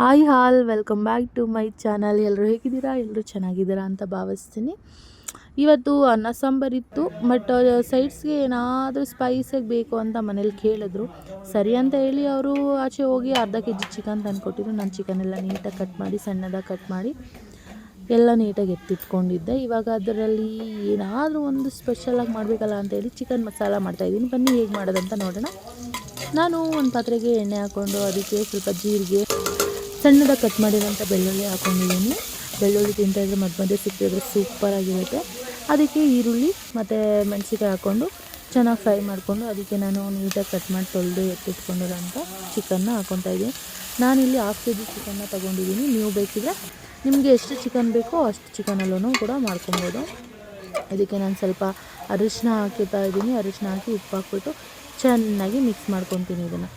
Hi all, welcome back to my channel. ಎಲ್ಲರೂ ಹೇಗಿದ್ದೀರಾ? ಎಲ್ಲರೂ ಚೆನ್ನಾಗಿದ್ದೀರಾ ಅಂತ ಭಾವಿಸ್ತೀನಿ. ಇವತ್ತು ಅನ್ನ ಸಾಂಬಾರಿತ್ತು ಬಟ್ ಸೈಡ್ಸ್ಗೆ ಏನಾದರೂ ಸ್ಪೈಸಾಗಿ ಬೇಕು ಅಂತ ಮನೇಲಿ ಕೇಳಿದ್ರು. ಸರಿ ಅಂತ ಹೇಳಿ ಅವರು ಆಚೆ ಹೋಗಿ ಅರ್ಧ ಕೆ ಜಿ ಚಿಕನ್ ತಂದುಕೊಟ್ಟಿದ್ರು. ನಾನು ಚಿಕನ್ ಎಲ್ಲ ನೀಟಾಗಿ ಕಟ್ ಮಾಡಿ, ಸಣ್ಣದಾಗಿ ಕಟ್ ಮಾಡಿ ಎಲ್ಲ ನೀಟಾಗಿ ಎತ್ತಿಟ್ಕೊಂಡಿದ್ದೆ. ಇವಾಗ ಅದರಲ್ಲಿ ಏನಾದರೂ ಒಂದು ಸ್ಪೆಷಲಾಗಿ ಮಾಡಬೇಕಲ್ಲ ಅಂತೇಳಿ ಚಿಕನ್ ಮಸಾಲ ಮಾಡ್ತಾಯಿದ್ದೀನಿ ಬನ್ನಿ ಹೇಗೆ ಮಾಡೋದಂತ ನೋಡೋಣ. ನಾನು ಒಂದು ಪಾತ್ರೆಗೆ ಎಣ್ಣೆ ಹಾಕ್ಕೊಂಡು ಅದಕ್ಕೆ ಸ್ವಲ್ಪ ಜೀರಿಗೆ ಸಣ್ಣದಾಗಿ ಕಟ್ ಮಾಡಿರೋಂಥ ಬೆಳ್ಳುಳ್ಳಿ ಹಾಕೊಂಡಿದ್ದೀನಿ. ಬೆಳ್ಳುಳ್ಳಿ ತಿಂತಾಯಿದ್ರೆ ಮಧ್ಯ ಮಧ್ಯೆ ಸಿಕ್ಕಿದ್ರೆ ಸೂಪರಾಗಿರುತ್ತೆ ಅದಕ್ಕೆ ಈರುಳ್ಳಿ ಮತ್ತು ಮೆಣಸಿಕಾಯಿ ಹಾಕ್ಕೊಂಡು ಚೆನ್ನಾಗಿ ಫ್ರೈ ಮಾಡಿಕೊಂಡು ಅದಕ್ಕೆ ನಾನು ನೀಟಾಗಿ ಕಟ್ ಮಾಡಿ ತೊಳೆದು ಎತ್ತಿಟ್ಕೊಂಡಿರೋಂಥ ಚಿಕನ್ನ ಹಾಕ್ಕೊತಾ ಇದ್ದೀನಿ. ನಾನಿಲ್ಲಿ ಹಾಫ್ ಕೆ ಜಿ ಚಿಕನ್ನ ತೊಗೊಂಡಿದ್ದೀನಿ. ನೀವು ಬೇಕಿದ್ರೆ ನಿಮಗೆ ಎಷ್ಟು ಚಿಕನ್ ಬೇಕೋ ಅಷ್ಟು ಚಿಕನಲ್ಲೂ ಕೂಡ ಮಾಡ್ಕೊಬೋದು ಅದಕ್ಕೆ ನಾನು ಸ್ವಲ್ಪ ಅರಿಶಿನ ಹಾಕಿತಾ ಇದ್ದೀನಿ. ಅರಿಶಿನ ಹಾಕಿ ಉಪ್ಪು ಹಾಕ್ಬಿಟ್ಟು ಚೆನ್ನಾಗಿ ಮಿಕ್ಸ್ ಮಾಡ್ಕೊತೀನಿ ಇದನ್ನು.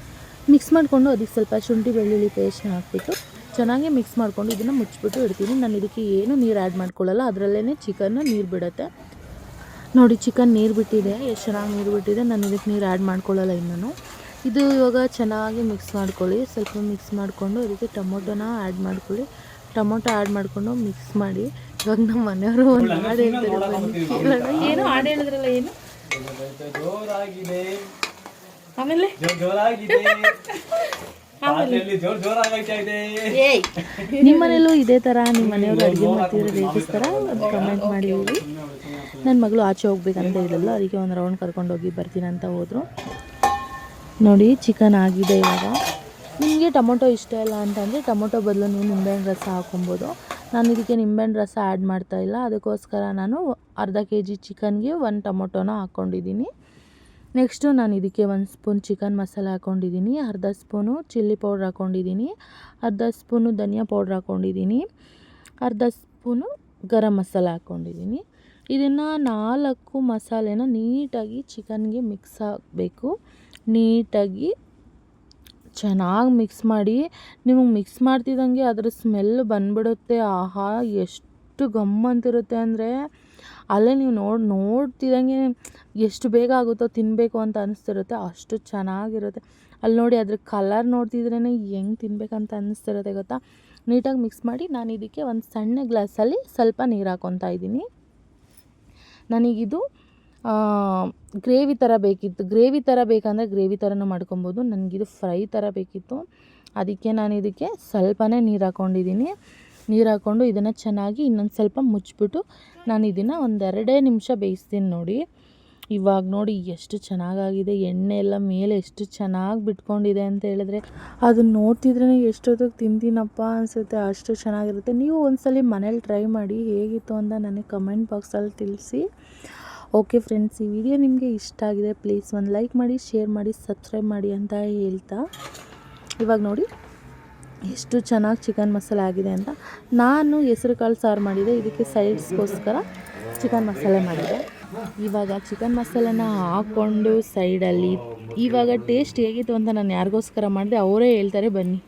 ಮಿಕ್ಸ್ ಮಾಡಿಕೊಂಡು ಅದಕ್ಕೆ ಸ್ವಲ್ಪ ಶುಂಠಿ ಬೆಳ್ಳುಳ್ಳಿ ಪೇಸ್ಟ್ನ ಹಾಕ್ಬಿಟ್ಟು ಚೆನ್ನಾಗಿ ಮಿಕ್ಸ್ ಮಾಡಿಕೊಂಡು ಇದನ್ನು ಮುಚ್ಚಿಬಿಟ್ಟು ಇಡ್ತೀನಿ. ನಾನು ಇದಕ್ಕೆ ಏನು ನೀರು ಆ್ಯಡ್ ಮಾಡ್ಕೊಳ್ಳಲ್ಲ ಅದರಲ್ಲೇ ಚಿಕನ್ನ ನೀರು ಬಿಡುತ್ತೆ. ನೋಡಿ ಚಿಕನ್ ನೀರು ಬಿಟ್ಟಿದೆ. ಎಷ್ಟು ಚೆನ್ನಾಗಿ ನೀರು ಬಿಟ್ಟಿದೆ. ನಾನು ಇದಕ್ಕೆ ನೀರು ಆ್ಯಡ್ ಮಾಡ್ಕೊಳ್ಳಲ್ಲ ಇನ್ನೂ ಇದು ಇವಾಗ ಚೆನ್ನಾಗಿ ಮಿಕ್ಸ್ ಮಾಡ್ಕೊಳ್ಳಿ. ಸ್ವಲ್ಪ ಮಿಕ್ಸ್ ಮಾಡಿಕೊಂಡು ಅದಕ್ಕೆ ಟೊಮೊಟೊನ ಆ್ಯಡ್ ಮಾಡ್ಕೊಳ್ಳಿ. ಟೊಮೊಟೊ ಆ್ಯಡ್ ಮಾಡಿಕೊಂಡು ಮಿಕ್ಸ್ ಮಾಡಿ. ಇವಾಗ ನಮ್ಮ ಮನೆಯವರು ಒಂದು ಹಾಡು ಹೇಳ್ತಾರೆ ಬನ್ನಿ. ಕೇಳೋಣ ಏನು ಹಾಡು ಹೇಳಿದ್ರಲ್ಲ ಏನು? ಜೋರಾಗಿದೆ. ಆಮೇಲೆ? ನಿಮ್ಮನೇಲೂ ಇದೆ. ನಿಮ್ಮ ಮನೇಲೂ ಇದೇ ಥರ ನಿಮ್ಮ ಮನೆಯವರು ಅಡುಗೆ ಮಾಡ್ತಿದ್ರೆ ರೇಗಿಸ್ತಾರ ಅದು ಕಮೆಂಟ್ ಮಾಡಿ ಹೇಳಿ ನನ್ನ ಮಗಳು ಆಚೆ ಹೋಗ್ಬೇಕಂತ ಇದಲ್ಲ ಅದಕ್ಕೆ ಒಂದು ರೌಂಡ್ ಕರ್ಕೊಂಡು ಹೋಗಿ ಬರ್ತೀನಿ ಅಂತ ಹೋದರು. ನೋಡಿ ಚಿಕನ್ ಆಗಿದೆ ಇವಾಗ. ನಿಮಗೆ ಟೊಮೊಟೊ ಇಷ್ಟ ಇಲ್ಲ ಅಂತಂದರೆ ಟೊಮೊಟೊ ಬದಲು ನೀವು ನಿಂಬೆಹಣ್ಣು ರಸ ಹಾಕೊಬೋದು. ನಾನು ಇದಕ್ಕೆ ನಿಂಬೆಹಣ್ಣು ರಸ ಆ್ಯಡ್ ಮಾಡ್ತಾ ಇಲ್ಲ. ಅದಕ್ಕೋಸ್ಕರ ನಾನು ಅರ್ಧ ಕೆ ಜಿ ಚಿಕನ್ಗೆ ಒಂದು ಟೊಮೊಟೊನ ಹಾಕ್ಕೊಂಡಿದ್ದೀನಿ ನೆಕ್ಸ್ಟು ನಾನು ಇದಕ್ಕೆ ಒಂದು ಸ್ಪೂನ್ ಚಿಕನ್ ಮಸಾಲೆ ಹಾಕ್ಕೊಂಡಿದ್ದೀನಿ ಅರ್ಧ ಸ್ಪೂನು ಚಿಲ್ಲಿ ಪೌಡ್ರ್ ಹಾಕ್ಕೊಂಡಿದ್ದೀನಿ ಅರ್ಧ ಸ್ಪೂನು ಧನಿಯಾ ಪೌಡ್ರ್ ಹಾಕ್ಕೊಂಡಿದ್ದೀನಿ ಅರ್ಧ ಸ್ಪೂನು ಗರಂ ಮಸಾಲ ಹಾಕ್ಕೊಂಡಿದ್ದೀನಿ ಇದನ್ನು ನಾಲ್ಕು ಮಸಾಲೆನ ನೀಟಾಗಿ ಚಿಕನ್ಗೆ ಮಿಕ್ಸ್ ಆಗಬೇಕು ನೀಟಾಗಿ ಚೆನ್ನಾಗಿ ಮಿಕ್ಸ್ ಮಾಡಿ, ನಿಮಗೆ ಮಿಕ್ಸ್ ಮಾಡ್ತಿದ್ದಂಗೆ ಅದರ ಸ್ಮೆಲ್ ಬಂದ್ಬಿಡುತ್ತೆ. ಆಹಾ, ಎಷ್ಟು ಗಮ್ ಅಂತಿರುತ್ತೆ ಅಂದರೆ ಅಲ್ಲೇ ನೀವು ನೋಡಿ ನೋಡ್ತಿದ್ದಂಗೆ ಎಷ್ಟು ಬೇಗ ಆಗುತ್ತೋ ತಿನ್ನಬೇಕು ಅಂತ ಅನಿಸ್ತಿರುತ್ತೆ, ಅಷ್ಟು ಚೆನ್ನಾಗಿರುತ್ತೆ. ಅಲ್ಲಿ ನೋಡಿ ಅದ್ರ ಕಲರ್ ನೋಡ್ತಿದ್ರೇ ಹೆಂಗೆ ತಿನ್ನಬೇಕಂತ ಅನ್ನಿಸ್ತಿರುತ್ತೆ ಗೊತ್ತಾ? ನೀಟಾಗಿ ಮಿಕ್ಸ್ ಮಾಡಿ ನಾನು ಇದಕ್ಕೆ ಒಂದು ಸಣ್ಣ ಗ್ಲಾಸಲ್ಲಿ ಸ್ವಲ್ಪ ನೀರು ಹಾಕ್ಕೊತಾ ಇದ್ದೀನಿ. ನನಗಿದು ಗ್ರೇವಿ ಥರ ಬೇಕಿತ್ತು. ಗ್ರೇವಿ ಥರ ಬೇಕಂದರೆ ಗ್ರೇವಿ ಥರನೂ ಮಾಡ್ಕೊಬೋದು. ನನಗಿದು ಫ್ರೈ ಥರ ಬೇಕಿತ್ತು. ಅದಕ್ಕೆ ನಾನು ಇದಕ್ಕೆ ಸ್ವಲ್ಪನೇ ನೀರು ಹಾಕ್ಕೊಂಡಿದ್ದೀನಿ ನೀರು ಹಾಕ್ಕೊಂಡು ಇದನ್ನು ಚೆನ್ನಾಗಿ ಇನ್ನೊಂದು ಸ್ವಲ್ಪ ಮುಚ್ಚಿಬಿಟ್ಟು ನಾನು ಇದನ್ನು ಒಂದೆರಡೇ ನಿಮಿಷ ಬೇಯಿಸ್ತೀನಿ ನೋಡಿ. ಇವಾಗ ನೋಡಿ ಎಷ್ಟು ಚೆನ್ನಾಗಾಗಿದೆ, ಎಣ್ಣೆ ಎಲ್ಲ ಮೇಲೆ ಎಷ್ಟು ಚೆನ್ನಾಗಿ ಬಿಟ್ಕೊಂಡಿದೆ ಅಂತ ಹೇಳಿದ್ರೆ. ಅದನ್ನ ನೋಡ್ತಿದ್ರೇ ಎಷ್ಟೊತ್ತಿಗೆ ತಿಂತೀನಪ್ಪ ಅನಿಸುತ್ತೆ, ಅಷ್ಟು ಚೆನ್ನಾಗಿರುತ್ತೆ. ನೀವು ಒಂದ್ಸಲಿ ಮನೇಲಿ ಟ್ರೈ ಮಾಡಿ ಹೇಗಿತ್ತು ಅಂತ ನನಗೆ ಕಮೆಂಟ್ ಬಾಕ್ಸಲ್ಲಿ ತಿಳಿಸಿ. ಓಕೆ ಫ್ರೆಂಡ್ಸ್, ಈ ವಿಡಿಯೋ ನಿಮಗೆ ಇಷ್ಟ ಆಗಿದೆ, ಪ್ಲೀಸ್ ಒಂದು ಲೈಕ್ ಮಾಡಿ, ಶೇರ್ ಮಾಡಿ, ಸಬ್ಸ್ಕ್ರೈಬ್ ಮಾಡಿ ಅಂತ ಹೇಳ್ತಾ. ಇವಾಗ ನೋಡಿ. ಎಷ್ಟು ಚೆನ್ನಾಗಿ ಚಿಕನ್ ಮಸಾಲೆ ಆಗಿದೆ ಅಂತ ನಾನು ಹೆಸರು ಕಾಳು ಸಾರು ಮಾಡಿದೆ. ಇದಕ್ಕೆ ಸೈಡ್ಸ್ಗೋಸ್ಕರ ಚಿಕನ್ ಮಸಾಲೆ ಮಾಡಿದೆ. ಇವಾಗ ಚಿಕನ್ ಮಸಾಲೆನ ಹಾಕ್ಕೊಂಡು ಸೈಡಲ್ಲಿ ಇವಾಗ ಟೇಸ್ಟ್ ಹೇಗಿತ್ತು ಅಂತ ನಾನು ಯಾರಿಗೋಸ್ಕರ ಮಾಡಿದೆ, ಅವರೇ ಹೇಳ್ತಾರೆ ಬನ್ನಿ.